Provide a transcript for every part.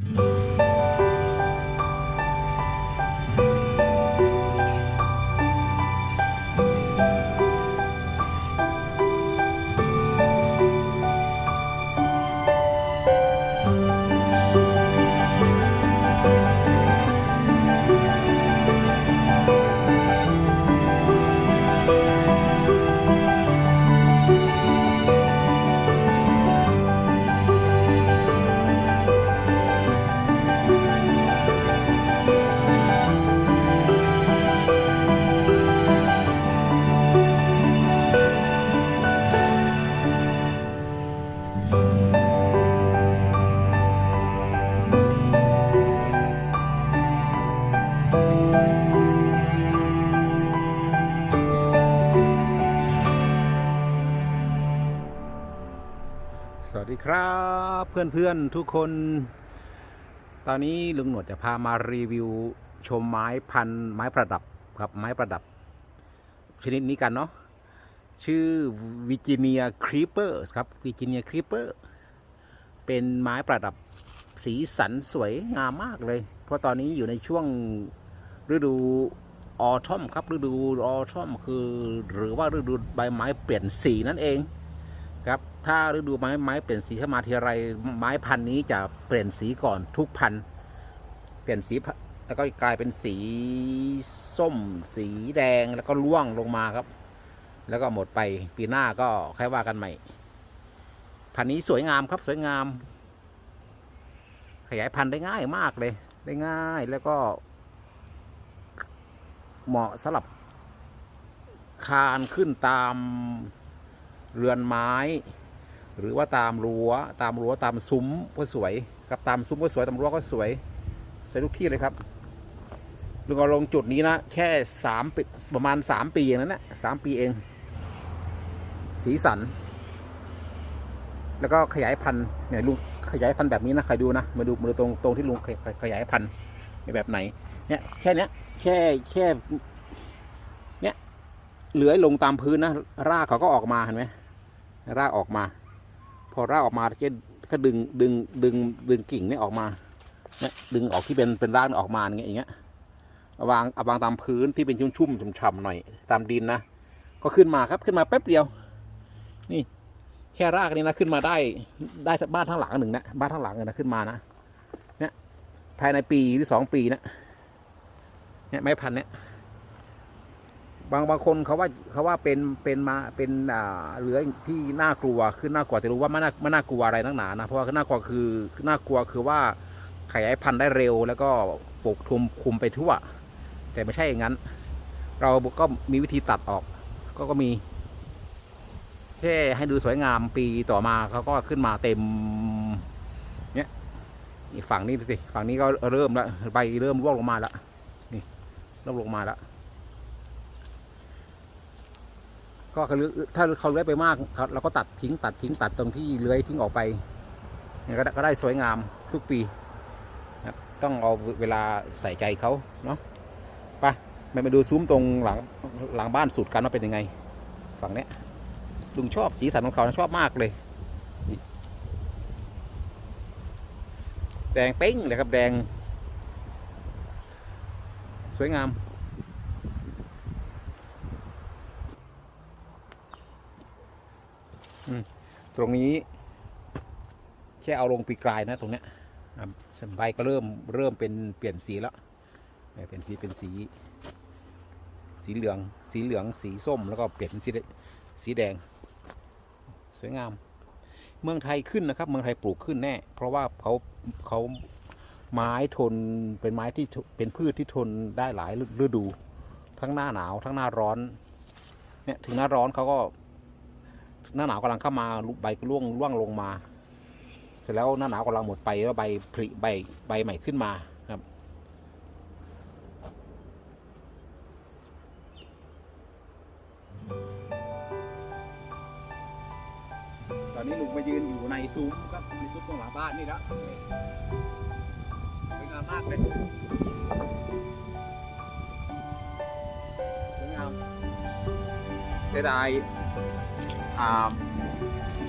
ส ดีครับเพื่อนๆทุกคน ตอนนี้ลุงหนวดจะพามารีวิวชมไม้พันไม้ประดับครับไม้ประดับ ชนิดนี้กันเนาะชื่อวิจิเนียครีเปอร์ครับวิจิเนียครีเปอร์เป็นไม้ประดับสีสันสวยงามมากเลย เพราะตอนนี้อยู่ในช่วงฤดูออทอมครับฤดูออทอมคือ หรือว่าฤดูใบไม้เปลี่ยนสีนั่นเอง ครับถ้าฤดูไม้ไม้เปลี่ยนสีเข้ามาทีไรไม้พันธุ์นี้จะเปลี่ยนสีก่อนทุกพันธุ์เปลี่ยนสีแล้วก็กลายเป็นสีส้ม สีแดงแล้วก็ร่วงลงมาครับ แล้วก็หมดไปปีหน้าก็ค่อยว่ากันใหม่ พันธุ์นี้สวยงามครับสวยงาม ขยายพันธุ์ได้ง่ายมากเลย ได้ง่ายแล้วก็ เหมาะสำหรับคานขึ้นตาม เรือนไม้ หรือว่าตามรั้วตามรั้วตามซุ้มก็สวยครับตามซุ้มก็สวยตามรั้วก็สวยสวยทุกที่เลยครับลุงเอาลงจุดนี้นะแค่สามปีประมาณสามปีเองนั้นนะสามปีเอง สีสัน แล้วก็ขยายพันธุ์เนี่ยลุงขยายพันธุ์แบบนี้นะใครดูนะมาดูมาดูตรงตรงที่ลุงขยขยายพันธุ์แบบไหนเนี่ยแค่เนี้ยแค่แค่เลื้อยลงตามพื้นนะรากเขาก็ออกมาเห็นไหม รากออกมา พอรากออกมาก็ก็ดึงดึงดึงดึงกิ่งนี่ออกมาเนี่ยดึงออกที่เป็นเป็นรากออกมาอย่างเงี้ยอย่างเงี้ยวางวางตามพื้นที่เป็นชุ่มๆฉ่ำๆหน่อยตามดินนะก็ขึ้นมาครับขึ้นมาแป๊บเดียว นี่แค่รากนี้นะขึ้นมาได้ได้บ้านทั้งหลังหนึ่งนะบ้านทั้งหลังเลยนะขึ้นมานะเนี่ยภายในปีหรือสองปีนะเนี่ยไม้พันเนี่ย บางบางคนเขาว่าเขาว่าเป็นเป็นมาเป็นอ่าเหลือที่น่ากลัวขึ้นน่ากลัวแต่รู้ว่าไม่น่าไม่น่ากลัวอะไรนักหนานะเพราะว่าน่ากลัวคือน่ากลัวคือว่าขยายพันธุ์ได้เร็ว แล้วก็ปกคลุมคุมไปทั่ว แต่ไม่ใช่อย่างนั้น เราก็มีวิธีตัดออก ก็ก็มีแค่ให้ดูสวยงามปีต่อมาเขาก็ขึ้นมาเต็มเนี้ยนี่ฝั่งนี้ดูสิฝั่งนี้ก็เริ่มแล้วใบเริ่มร่วงลงมาแล้วนี่ริ่มลงมาแล้ว ก็คือถ้าเขาเลื้อยไปมากครับเราก็ตัดทิ้งตัดทิ้งตัดตรงที่เลื้อยทิ้งออกไปเนี่ยก็ได้สวยงามทุกปีนะต้องเอาเวลาใส่ใจเขาเนาะไปไปมาดูซุ้มตรงหลังหลังบ้านสุดกันว่าเป็นยังไง ฝั่งเนี้ยลุงชอบสีสันของเขาชอบมากเลยแดงเป้งเลยครับแดง สวยงาม ตรงนี้แค่เอาลงปีกลายนะตรงเนี้ยใบก็เริ่มเริ่มเป็นเปลี่ยนสีแล้วเนี่ยเป็นสีเป็นสี สีเหลือง สีเหลืองสีส้มแล้วก็เปลี่ยนเป็นสีสีแดง สวยงาม เมืองไทยขึ้นนะครับ เมืองไทยปลูกขึ้นแน่ เพราะว่าเขาเขาไม้ทนเป็นไม้ที่เป็นพืชที่ทนได้หลายฤดู ทั้งหน้าหนาวทั้งหน้าร้อนเนี่ยถึงหน้าร้อนเขาก็ หน้าหนาวกำลังเข้ามาใบร่วงร่วงลงมา เสร็จแล้วหน้าหนาวกำลังหมดไปแล้วใบผลิใบใบใหม่ขึ้นมาครับตอนนี้ลุงมายืนอยู่ในซุ้มครับในซุ้มตรงหลังบ้านนี่แล้วสวยงามมากเลยสวยงามเสียดาย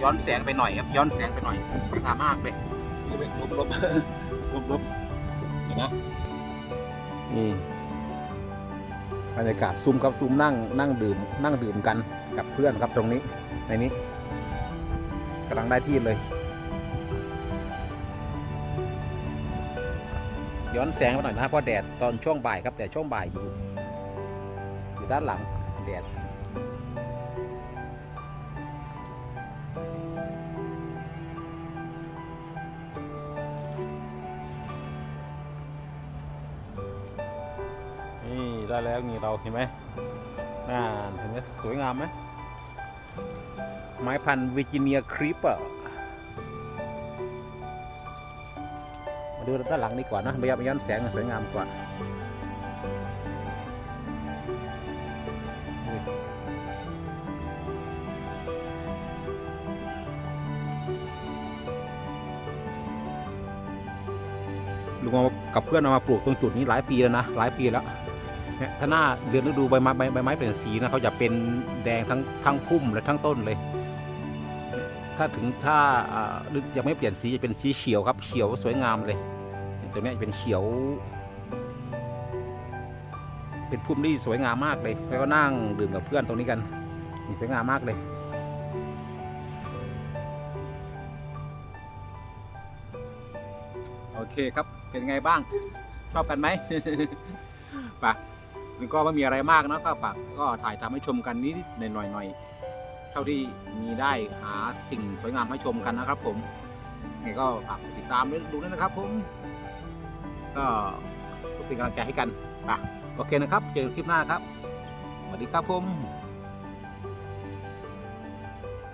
ย้อนแสงไปหน่อยครับย้อนแสงไปหน่อยสวยงามมากเลยนี่ไปลบลบลบลบเห็นนะนี่บรรยากาศซุ้มครับซุ้มนั่งนั่งดื่ม นั่งดื่มกันกับเพื่อนครับตรงนี้ในนี้กำลังได้ที่เลย ย้อนแสงมาหน่อยนะเพราะแดดตอนช่วงบ่ายครับแต่ช่วงบ่ายอยู่อยู่ด้านหลังแดด ได้แล้วนี่เราเห็นไหมน่าเห็นไหมสวยงามไหมไม้พันธุ์วิจิเนียครีปเปอร์มาดูด้านหลังดีกว่านะไม่ย้อนไม่ย้อนแสงสวยงามกว่าลุงเอากับเพื่อนเอามาปลูกตรงจุดนี้หลายปีแล้วนะ หลายปีแล้ว เนี่ยถ้าหน้าเดือนฤดูใบไม้ใบไม้เปลี่ยนสีนะเขาจะเป็นแดงทั้งทั้งพุ่มและทั้งต้นเลย ถ้าถึงถ้ายังไม่เปลี่ยนสีจะเป็นสีเขียวครับเขียวสวยงามเลยตรงนี้เป็นเขียว เป็นพุ่มที่สวยงามมากเลย แล้วก็นั่งดื่มกับเพื่อนตรงนี้กันสวยงามมากเลยโอเคครับ เป็นไงบ้าง ชอบกันไหม ไป มันก็ไม่มีอะไรมากนะก็ฝากก็ถ่ายทำให้ชมกันนิดหน่อยหน่อยๆเท่าที่มีได้หาสิ่งสวยงามให้ชมกันนะครับ ผมงไงก็ฝากติดตามดูด้วยนะครับ ผม ก็เป็นกำลังใจให้กันอะโอเคนะครับ เจอกันคลิปหน้าครับสวัสดีครับผม